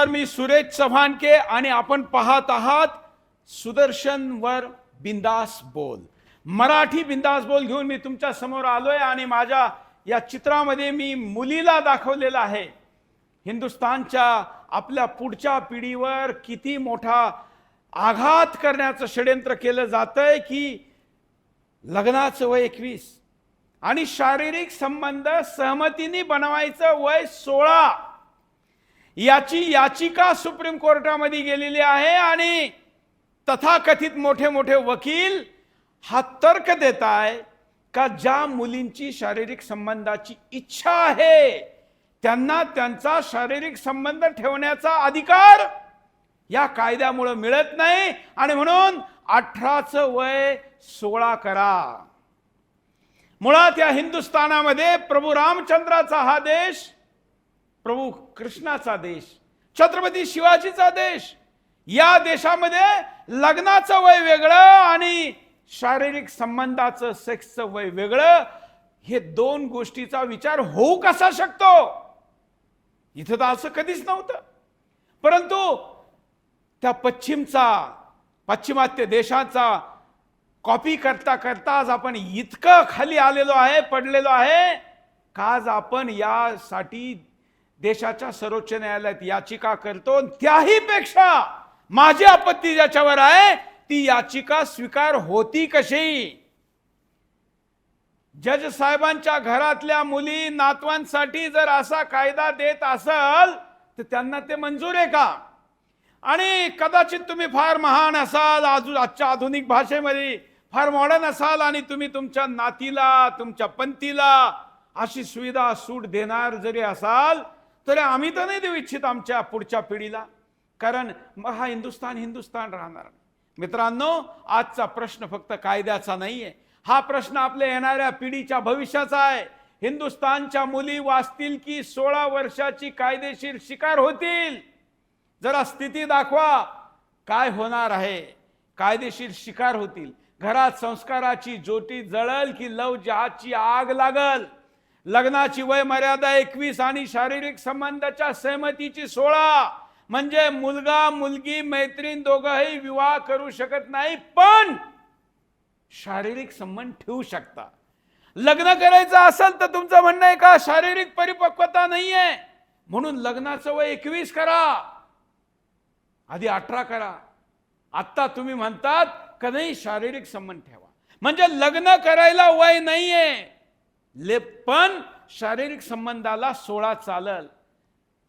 नमस्कार मी सुरेश चव्हाणके आणि आपण पाहत आहात सुदर्शन वर बिंदास बोल. मराठी बिंदास बोल घेऊन मी तुमच्यासमोर आलोय आणि माझ्या या चित्रामध्ये मी मुलीला दाखवलेलं आहे. हिंदुस्थानच्या आपल्या पुढच्या पिढीवर किती मोठा आघात करण्याचं षड्यंत्र केलं जातंय की लग्नाचं वय एकवीस आणि शारीरिक संबंध सहमतीने बनवायचं वय सोळा. याची याचिका सुप्रीम कोर्टामध्ये गेलेली आहे आणि तथाकथित मोठे मोठे वकील हा तर्क देत आहे का ज्या मुलींची शारीरिक संबंधाची इच्छा आहे त्यांना त्यांचा शारीरिक संबंध ठेवण्याचा अधिकार या कायद्यामुळे मिळत नाही आणि म्हणून अठराचं वय सोळा करा. मुळात या हिंदुस्थानामध्ये प्रभू रामचंद्राचा हा देश प्रभू कृष्णाचा देश छत्रपती शिवाजीचा देश या देशामध्ये लग्नाचं वय वेगळं आणि शारीरिक संबंधाचं सेक्सचं वय वेगळं हे दोन गोष्टीचा विचार होऊ कसा शकतो? इथं तर असं कधीच नव्हतं. परंतु त्या पश्चिमचा पाश्चिमात्य देशाचा कॉपी करता करता आज आपण इतकं खाली आलेलो आहे पडलेलो आहे का आज आपण यासाठी देशाच्या सर्वोच्च न्यायालयात याचिका करतो त्याही पेक्षा माझी आपत्ती ज्याच्यावर आहे ती याचिका स्वीकार होती कशी? जज साहेबांच्या घरातल्या मुली नातवांसाठी जर असा कायदा देत असल तर त्यांना ते मंजूर आहे का? आणि कदाचित तुम्ही फार महान असाल आजू आजच्या आधुनिक भाषेमध्ये फार मॉडर्न असाल आणि तुम्ही तुमच्या नातीला तुमच्या पंथीला अशी सुविधा सूट देणार जरी असाल तरी आम्ही तर नाही देऊ इच्छित आमच्या पुढच्या पिढीला. कारण मग हा हिंदुस्थान हिंदुस्थान राहणार. मित्रांनो आजचा प्रश्न फक्त कायद्याचा नाहीये. हा प्रश्न आपल्या येणाऱ्या पिढीच्या भविष्याचा आहे. हिंदुस्थानच्या मुली वाचतील की सोळा वर्षाची कायदेशीर शिकार होतील? जरा स्थिती दाखवा. काय होणार आहे? कायदेशीर शिकार होतील. घरात संस्काराची ज्योती जळल की लव जहाची आग लागल? लग्नाची वय मर्यादा एकवीस आणि शारीरिक संबंधाच्या सहमतीची सोळा. म्हणजे मुलगा मुलगी मैत्रीण दोघंही विवाह करू शकत नाही पण शारीरिक संबंध ठेवू शकता. लग्न करायचं असेल तर तुमचं म्हणणं आहे का शारीरिक परिपक्वता नाहीये? म्हणून लग्नाचं वय एकवीस करा. आधी अठरा करा. आत्ता तुम्ही म्हणतात का नाही शारीरिक संबंध ठेवा. म्हणजे लग्न करायला वय नाहीये. ले पण शारीरिक संबंधाला सोळा चालल.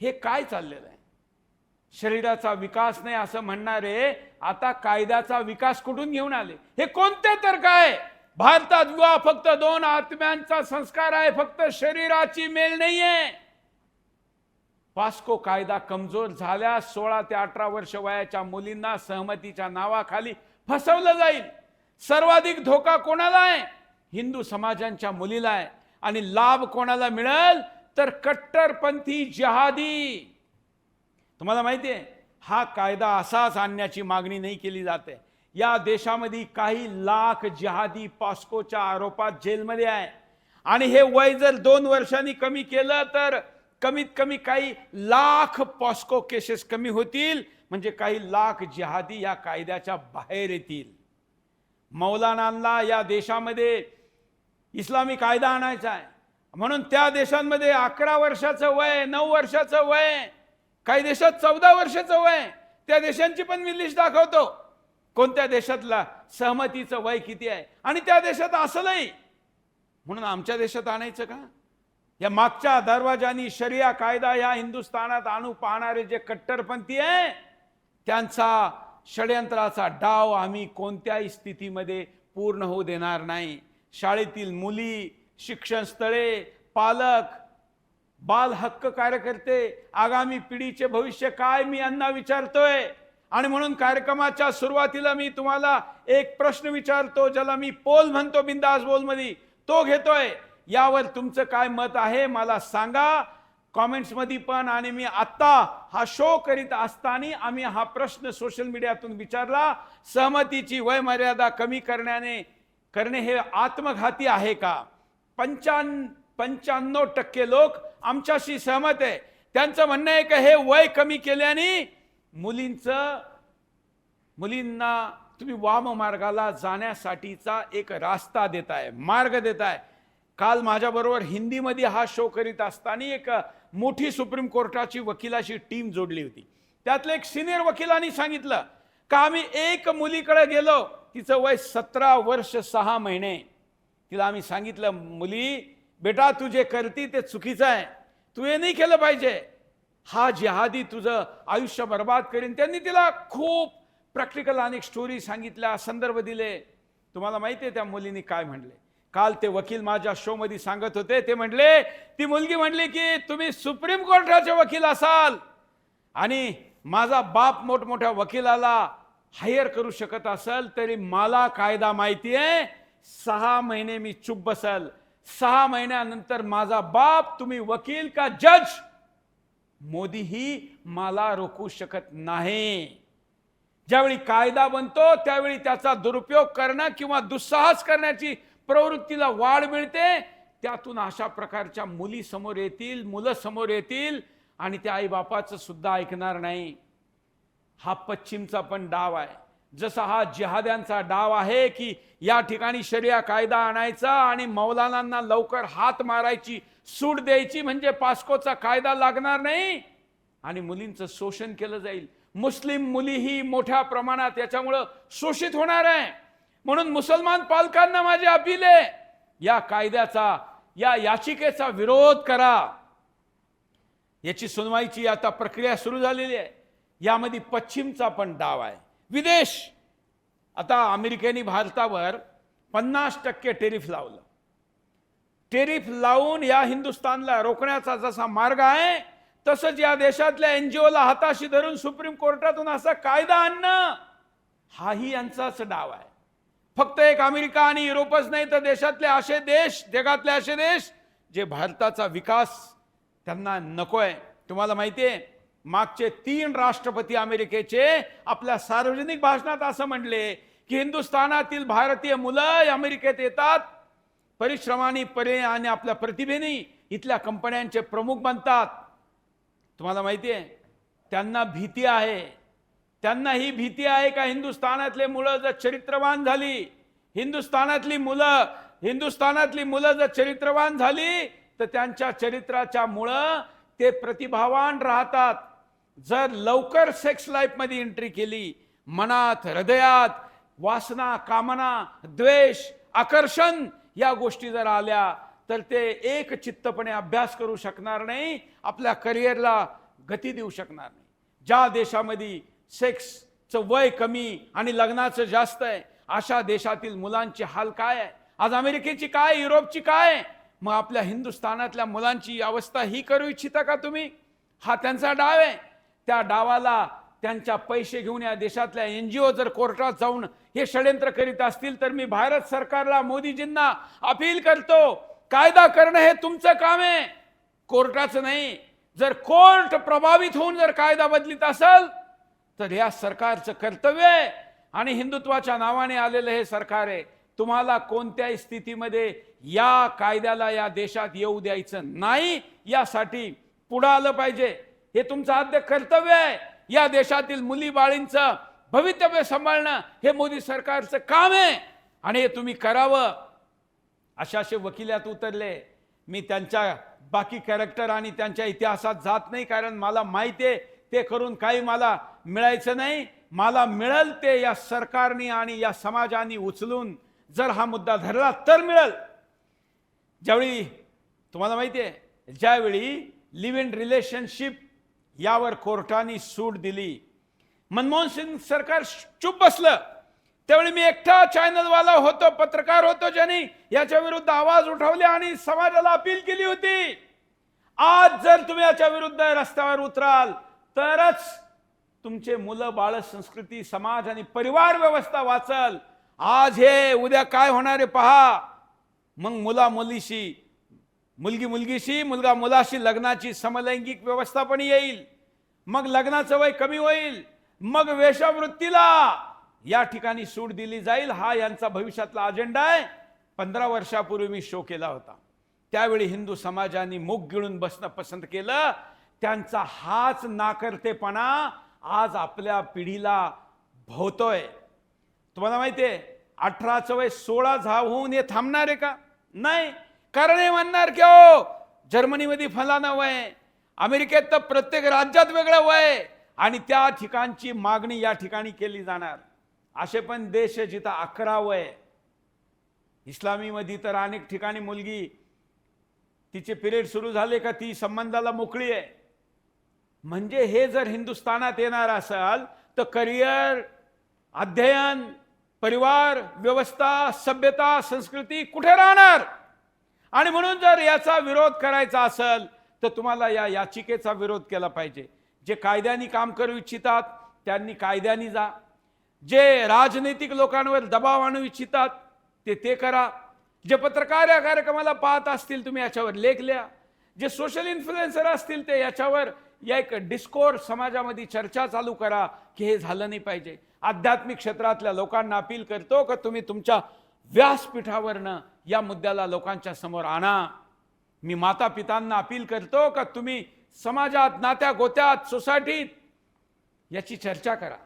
हे काय चाललेलं आहे? शरीराचा विकास नाही असं म्हणणारे आता कायद्याचा विकास कुठून घेऊन आले? हे कोणते तर काय भारतात विवाह फक्त दोन आत्म्यांचा संस्कार आहे फक्त शरीराची मेल नाहीये. पास्को कायदा कमजोर झाल्यास सोळा ते अठरा वर्ष वयाच्या मुलींना सहमतीच्या नावाखाली फसवलं जाईल. सर्वाधिक धोका कोणाला आहे? हिंदू समाजांच्या मुलीला आहे आणि लाभ कोणाला मिळेल? तर कट्टरपंथी जहादी. तुम्हाला माहिती आहे हा कायदा असाच आणण्याची मागणी नाही केली जाते या देशामध्ये काही लाख जिहादी पॉस्कोच्या आरोपात जेलमध्ये आहे. आणि हे वय जर दोन वर्षांनी कमी केलं तर कमीत कमी काही लाख पॉस्को केसेस कमी होतील. म्हणजे काही लाख जिहादी या कायद्याच्या बाहेर येतील. मौलानांना या देशामध्ये इस्लामी कायदा आणायचा आहे. म्हणून त्या देशांमध्ये अकरा वर्षाचं वय नऊ वर्षाचं वय काही देशात चौदा वर्षाचं वय त्या देशांची पण मी लिस्ट दाखवतो. कोणत्या देशातला सहमतीचं वय किती आहे? आणि त्या देशात असलंही. म्हणून आमच्या देशात आणायचं का? या मागच्या दरवाजानी शरिया कायदा या हिंदुस्थानात आणू पाहणारे जे कट्टरपंथी आहे त्यांचा षडयंत्राचा डाव आम्ही कोणत्याही स्थितीमध्ये पूर्ण होऊ देणार नाही. शाळेतील मुली शिक्षणस्थळे पालक बाल हक्क कार्यकर्ते आगामी पिढीचे भविष्य काय मी यांना विचारतोय? आणि म्हणून कार्यक्रमाच्या सुरुवातीला मी तुम्हाला एक प्रश्न विचारतो ज्याला मी पोल म्हणतो बिंदास बोलमध्ये. तो घेतोय यावर तुमचं काय मत आहे मला सांगा. कॉमेंट्समध्ये पण आणि मी आत्ता हा शो करीत असताना आम्ही हा प्रश्न सोशल मीडियातून विचारला. सहमतीची वयमर्यादा कमी करण्याने करणे हे आत्मघाती आहे का? पंचान पंच्याण्णव टक्के लोक आमच्याशी सहमत आहे. त्यांचं म्हणणं आहे का हे वय कमी केल्याने मुलींचं मुलींना तुम्ही वाम मार्गाला जाण्यासाठीचा एक रास्ता देताय मार्ग देताय. काल माझ्याबरोबर हिंदीमध्ये हा शो करीत असताना एक मोठी सुप्रीम कोर्टाची वकिलाची टीम जोडली होती. त्यातलं एक सिनियर वकिलांनी सांगितलं का आम्ही एक मुलीकडे गेलो तिचं वय सतरा वर्ष सहा महिने. तिला आम्ही सांगितलं मुली बेटा तू जे करती ते चुकीचं आहे. तू हे नाही केलं पाहिजे. हा जिहादी तुझं आयुष्य बर्बाद करीन. त्यांनी तिला खूप प्रॅक्टिकल अनेक स्टोरी सांगितल्या संदर्भ दिले. तुम्हाला माहिती आहे त्या मुलीने काय म्हणले? काल ते वकील माझ्या शोमध्ये सांगत होते ते म्हणले ती मुलगी म्हणली की तुम्ही सुप्रीम कोर्टाचे वकील असाल. आणि माझा बाप मोठमोठ्या वकिलाला हायर करू शकत असेल तरी मला कायदा माहिती आहे. सहा महिने मी चुप बसल. सहा महिन्यानंतर माझा बाप तुम्ही वकील का जज मोदीही मला रोखू शकत नाही. ज्यावेळी कायदा बनतो त्यावेळी त्याचा दुरुपयोग करणं किंवा दुस्साहस करण्याची प्रवृत्तीला वाढ मिळते. त्यातून अशा प्रकारच्या मुली समोर येतील मुलं समोर येतील आणि त्या आईबापाचं सुद्धा ऐकणार नाही. हा पश्चिमचा पण डाव आहे. जसा हा जिहाद्यांचा डाव आहे की या ठिकाणी शरिया कायदा आणायचा आणि मौलानांना लवकर हात मारायची सूट द्यायची म्हणजे पास्कोचा कायदा लागणार नाही. आणि मुलींचं शोषण केलं जाईल. मुस्लिम मुलीही मोठ्या प्रमाणात याच्यामुळं शोषित होणार आहे. म्हणून मुसलमान पालकांना माझे अपील आहे या कायद्याचा या याचिकेचा विरोध करा. याची सुनवाईची आता प्रक्रिया सुरू झालेली आहे. यामध्ये पश्चिमचा पण डाव आहे. विदेश आता अमेरिकेने भारतावर पन्नास टक्के टेरिफ लावलं. टेरिफ लावून या हिंदुस्थानला रोखण्याचा जसा मार्ग आहे तसंच या देशातल्या एनजीओला हाताशी धरून सुप्रीम कोर्टातून असा कायदा आणणं हाही यांचाच डाव आहे. फक्त एक अमेरिका आणि युरोपच नाही तर देशातले असे देश जगातले असे देश जे भारताचा विकास त्यांना नको आहे तुम्हाला माहिती आहे मागचे तीन राष्ट्रपती अमेरिकेचे आपल्या सार्वजनिक भाषणात असं म्हणले की हिंदुस्थानातील भारतीय मुलं अमेरिकेत येतात परिश्रमाने परे आणि आपल्या प्रतिभेने इथल्या कंपन्यांचे प्रमुख बनतात. तुम्हाला माहिती आहे त्यांना भीती आहे. त्यांना ही भीती आहे का हिंदुस्थानातले मुलं जर चरित्रवान झाली हिंदुस्थानातली मुलं हिंदुस्थानातली मुलं जर चरित्रवान झाली तर त्यांच्या चरित्राच्या मुळं ते प्रतिभावान राहतात. जर लवकर सेक्स लाईफमध्ये एंट्री केली मनात हृदयात वासना कामना द्वेष आकर्षण या गोष्टी जर आल्या तर ते एक चित्तपणे अभ्यास करू शकणार नाही आपल्या करिअरला गती देऊ शकणार नाही. ज्या देशामध्ये सेक्सचं वय कमी आणि लग्नाचं जास्त आहे अशा देशातील मुलांचे हाल काय आहे? आज अमेरिकेची काय युरोपची काय? मग आपल्या हिंदुस्थानातल्या मुलांची अवस्था ही करू इच्छिता का तुम्ही? हा त्यांचा डाव आहे. त्या डावाला त्यांच्या पैसे घेऊन या देशातल्या एनजीओ जर कोर्टात जाऊन हे षड्यंत्र करीत असतील तर मी भारत सरकारला मोदीजींना अपील करतो. कायदा करणं हे तुमचं काम आहे. कोर्टाचं नाही. जर कोर्ट प्रभावित होऊन जर कायदा बदलित असेल तर या सरकारचं कर्तव्य आहे. आणि हिंदुत्वाच्या नावाने आलेलं हे सरकार आहे. तुम्हाला कोणत्याही स्थितीमध्ये या कायद्याला या देशात येऊ द्यायचं नाही यासाठी पुढं आलं पाहिजे. हे तुमचं आद्य कर्तव्य आहे. या देशातील मुली बाळींचं भवितव्य सांभाळणं हे मोदी सरकारचं काम आहे. आणि हे तुम्ही करावं. अशा असे वकिलात उतरले. मी त्यांच्या बाकी कॅरेक्टर आणि त्यांच्या इतिहासात जात नाही कारण मला माहिती आहे ते करून काही मला मिळायचं नाही. मला मिळेल ते या सरकारने आणि या समाजाने उचलून जर हा मुद्दा धरला तर मिळेल. ज्यावेळी तुम्हाला माहिती आहे ज्यावेळी लिव्ह इन रिलेशनशिप यावर कोर्टाने सूट दिली. मनमोहन सिंग सरकार चुप बसलं. त्यावेळी मी एकटा चॅनलवाला होतो पत्रकार होतो ज्यांनी याच्या विरुद्ध आवाज उठवले आणि समाजाला अपील केली होती. आज जर तुम्ही याच्या विरुद्ध रस्त्यावर उतराल तरच तुमचे मुलं बाळ संस्कृती समाज आणि परिवार व्यवस्था वाचल. आज हे उद्या काय होणार आहे पहा. मग मुला मुलीशी मुलगी मुलगीशी मुलगा मुलाशी लग्नाची समलैंगिक व्यवस्था पण येईल. मग लग्नाचं वय कमी होईल. मग वेशवृत्तीला या ठिकाणी सूट दिली जाईल. हा यांचा भविष्यातला अजेंडा आहे. पंधरा वर्षापूर्वी मी शो केला होता. त्यावेळी हिंदू समाजाने मुख गिळून बसणं पसंत केलं. त्यांचा हाच नाकर्तेपणा आज आपल्या पिढीला भोवतोय. तुम्हाला माहिती आहे अठराचं वय सोळा झाव होऊन हे थांबणार आहे का? नाही. कारण हे म्हणणार की हो जर्मनीमध्ये फलाना वय अमेरिकेत तर प्रत्येक राज्यात वेगळं वय आणि त्या ठिकाणची मागणी या ठिकाणी केली जाणार. असे पण देश आहे जिथं अकरा वय इस्लामीमध्ये तर अनेक ठिकाणी मुलगी तिचे पिरियड सुरू झाले का ती संबंधाला मोकळी आहे. म्हणजे हे जर हिंदुस्थानात येणार असाल तर करिअर अध्ययन परिवार व्यवस्था सभ्यता संस्कृती कुठे राहणार? आणि म्हणून जर याचा विरोध करायचा असेल तर तुम्हाला या याचिकेचा विरोध केला पाहिजे. जे कायद्याने काम करू इच्छितात त्यांनी कायद्याने जा. जे राजनैतिक लोकांवर दबाव आणू इच्छितात ते ते करा. जे पत्रकार या कार्यक्रमाला पाहत असतील तुम्ही याच्यावर लेख लिहा. जे सोशल इन्फ्लुएन्सर असतील ते याच्यावर या एक डिस्कोर समाजामध्ये चर्चा चालू करा की हे झालं नाही पाहिजे. आध्यात्मिक क्षेत्रातल्या लोकांना अपील करतो का तुम्ही तुमच्या व्यासपीठावरनं या मुद्द्याला लोकांच्या समोर आणा. मी माता पितांना अपील करतो का तुम्ही समाजात नात्या गोत्यात सोसायटीत याची चर्चा करा.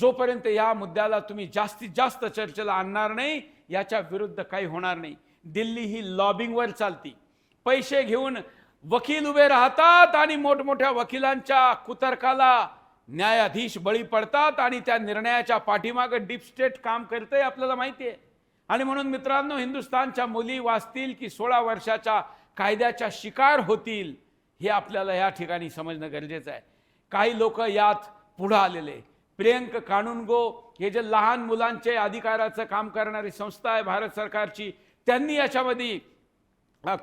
जोपर्यंत या मुद्द्याला तुम्ही जास्तीत जास्त चर्चेला आणणार नाही याच्या विरुद्ध काही होणार नाही. दिल्ली ही लॉबिंगवर चालती. पैसे घेऊन वकील उभे राहतात आणि मोठमोठ्या वकिलांच्या कुतर्काला न्यायाधीश बळी पडतात आणि त्या निर्णयाच्या पाठीमागं डीप स्टेट काम करते आपल्याला माहिती आहे आणि म्हणून मित्रांनो हिंदुस्थानच्या मुली वाचतील की सोळा वर्षाच्या कायद्याच्या शिकार होतील हे आपल्याला या ठिकाणी समजणं गरजेचं आहे. काही लोक यात पुढं आलेले प्रियंक कानुनगो हे जे लहान मुलांचे अधिकाराचं काम करणारी संस्था आहे भारत सरकारची त्यांनी याच्यामध्ये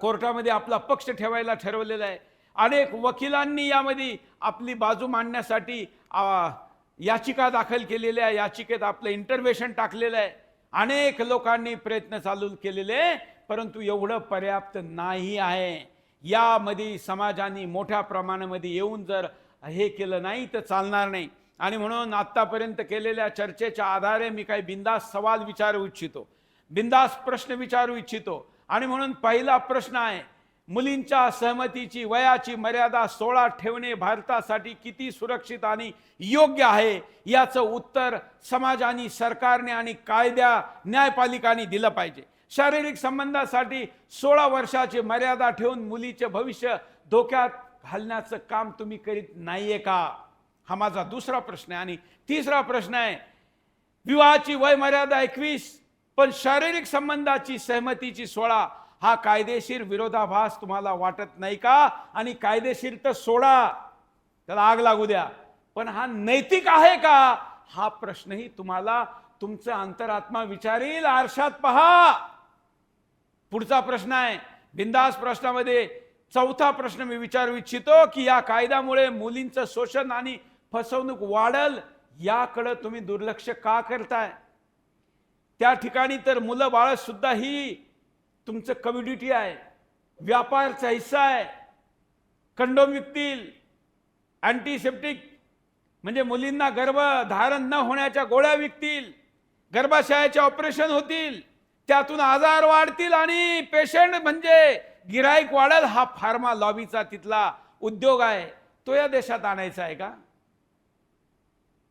कोर्टामध्ये आपला पक्ष ठेवायला ठरवलेला आहे. अनेक वकिलांनी यामध्ये आपली बाजू मांडण्यासाठी याचिका दाखल केलेल्या आहे याचिकेत आपलं इंटरव्हेशन टाकलेलं आहे. अनेक लोकांनी प्रयत्न चालू केलेले आहे, परंतु एवढं पर्याप्त नाही आहे. यामध्ये समाजाने मोठ्या प्रमाणामध्ये येऊन जर हे केलं नाही तर चालणार नाही. आणि म्हणून आत्तापर्यंत केलेल्या चर्चेच्या आधारे मी काही बिंदास सवाल विचारू इच्छितो. बिंदास प्रश्न विचारू इच्छितो. आणि म्हणून पहिला प्रश्न आहे मुलींच्या सहमतीची वयाची मर्यादा सोळा ठेवणे भारतासाठी किती सुरक्षित आणि योग्य आहे याचं उत्तर समाजाने सरकारने आणि कायद्या न्यायपालिकाने दिलं पाहिजे. शारीरिक संबंधासाठी सोळा वर्षाची मर्यादा ठेवून मुलीचे भविष्य धोक्यात घालण्याचं काम तुम्ही करीत नाहीये का? हा माझा दुसरा प्रश्न आहे. आणि तिसरा प्रश्न आहे विवाहाची वय मर्यादा एकवीस पण शारीरिक संबंधाची सहमतीची सोळा हा कायदेशीर विरोधाभास तुम्हाला वाटत नाही का? आणि कायदेशीर तर सोडा. त्याला आग लागू द्या. पण हा नैतिक आहे का? हा प्रश्नही तुम्हाला तुमचं अंतरात्मा विचारील. आरशात पहा. पुढचा प्रश्न आहे. बिंदास प्रश्नामध्ये चौथा प्रश्न मी विचारू इच्छितो की या कायद्यामुळे मुलींचं शोषण आणि फसवणूक वाढल याकडं तुम्ही दुर्लक्ष का करताय? त्या ठिकाणी तर मुलं बाळ सुद्धा ही तुमचं कम्युनिटी आहे व्यापारचा हिस्सा आहे कंडोम विकतील अँटीसेप्टिक म्हणजे मुलींना गर्भ धारण न होण्याच्या गोळ्या विकतील गर्भाशयाचे ऑपरेशन होतील त्यातून आजार वाढतील आणि पेशंट म्हणजे गिराईक वाढेल हा फार्मा लॉबीचा तिथला उद्योग आहे. तो या देशात आणायचा आहे का?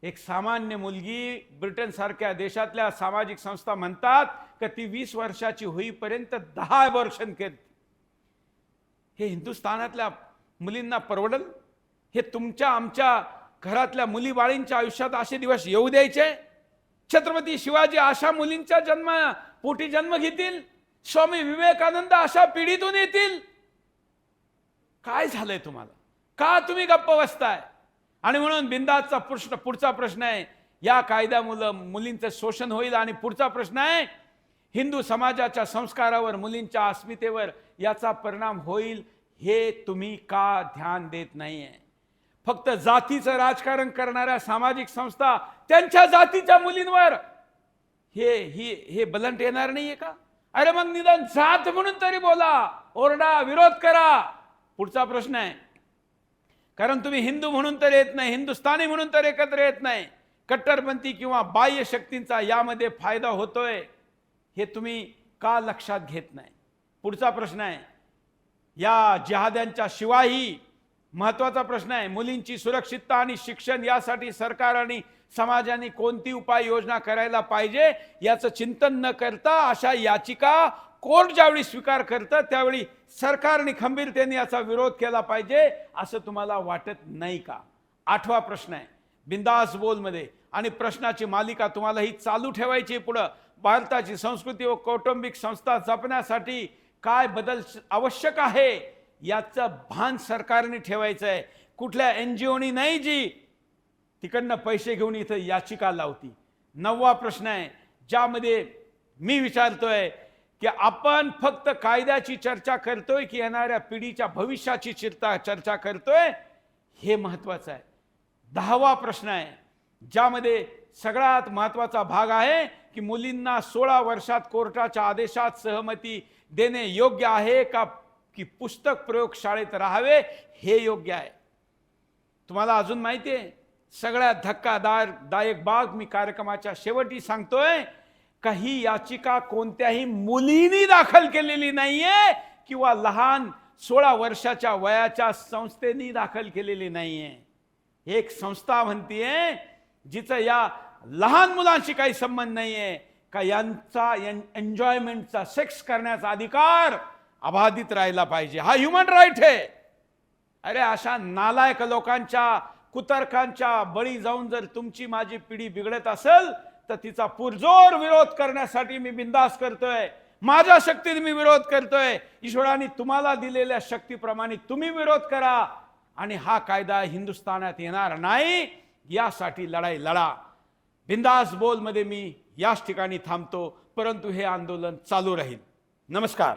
एक सामान्य मुलगी ब्रिटनसारख्या देशातल्या सामाजिक संस्था म्हणतात का ती वीस वर्षाची होईपर्यंत दहा अबॉर्शन करते हे हिंदुस्थानातल्या मुलींना परवडल? हे तुमच्या आमच्या घरातल्या मुलीबाळींच्या आयुष्यात असे दिवस येऊ द्यायचे? छत्रपती शिवाजी अशा मुलींच्या जन्म पोटी जन्म घेतील? स्वामी विवेकानंद अशा पिढीतून येतील? काय झालंय तुम्हाला? का तुम्ही गप्प बसताय? आणि म्हणून बिंदाचा प्रश्न पुढचा प्रश्न आहे या कायद्यामुळं मुलींचं शोषण होईल आणि पुढचा प्रश्न आहे हिंदू समाजाच्या संस्कारावर मुलींच्या अस्मितेवर याचा परिणाम होईल हे तुम्ही का ध्यान देत नाहीये? फक्त जातीचं राजकारण करणाऱ्या सामाजिक संस्था त्यांच्या जातीच्या मुलींवर. हे ही हे बलंट येणार नाहीये का? अरे मग निदान जात म्हणून तरी बोला. ओरडा विरोध करा. पुढचा प्रश्न आहे कारण तुम्ही हिंदू म्हणून तर येत नाही हिंदुस्थानी म्हणून तर एकत्र येत नाही. कट्टरपंथी किंवा बाह्य शक्तींचा यामध्ये फायदा होतोय हे तुम्ही का लक्षात घेत नाही? पुढचा प्रश्न आहे. या जिहाद्यांच्या शिवायही महत्त्वाचा प्रश्न आहे. मुलींची सुरक्षितता आणि शिक्षण यासाठी सरकार आणि समाजाने कोणती उपाययोजना करायला पाहिजे याचं चिंतन न करता अशा याचिका कोर्ट ज्यावेळी स्वीकार करतं त्यावेळी सरकारने खंबीरतेने याचा विरोध केला पाहिजे असं तुम्हाला वाटत नाही का? आठवा प्रश्न आहे. बिंदास बोलमध्ये आणि प्रश्नाची मालिका तुम्हाला ही चालू ठेवायची पुढं. भारताची संस्कृती व कौटुंबिक संस्था जपण्यासाठी काय बदल आवश्यक आहे याचं भान सरकारने ठेवायचं आहे. कुठल्या एन जी ओनी नाही जी तिकडनं पैसे घेऊन इथं याचिका लावती. नववा प्रश्न आहे ज्यामध्ये मी विचारतोय की आपण फक्त कायद्याची चर्चा करतोय की येणाऱ्या पिढीच्या भविष्याची चिरता चर्चा करतोय हे महत्वाचं आहे. दहावा प्रश्न आहे ज्यामध्ये सगळ्यात महत्त्वाचा भाग आहे की मुलींना सोळा वर्षात कोर्टाच्या आदेशात सहमती देणे योग्य आहे का की पुस्तक प्रयोगशाळेत राहावे हे योग्य आहे. तुम्हाला अजून माहिती आहे सगळ्यात धक्कादार दायक बाग मी कार्यक्रमाच्या शेवटी सांगतोय काही याचिका कोणत्याही मुलीनी दाखल केलेली नाहीये किंवा लहान सोळा वर्षाच्या वयाच्या संस्थेनी दाखल केलेली नाहीये. एक संस्था म्हणतीये जिचं या लहान मुलांशी काही संबंध नाहीये का यांचा एन्जॉयमेंटचा सेक्स करण्याचा अधिकार अबाधित राहिला पाहिजे. हा ह्युमन राईट आहे. अरे अशा नालायक लोकांच्या कुतर्कांच्या बळी जाऊन जर तुमची माझी पिढी बिघडत असेल तर तिचा पुरजोर विरोध करण्यासाठी मी बिंदास करतोय. माझ्या शक्तीने मी विरोध करतोय. ईश्वराने तुम्हाला दिलेल्या शक्तीप्रमाणे तुम्ही विरोध करा आणि हा कायदा हिंदुस्थानात येणार नाही यासाठी लढाई लढा. बिंदास बोलमध्ये मी याच ठिकाणी थांबतो परंतु हे आंदोलन चालू राहील. नमस्कार.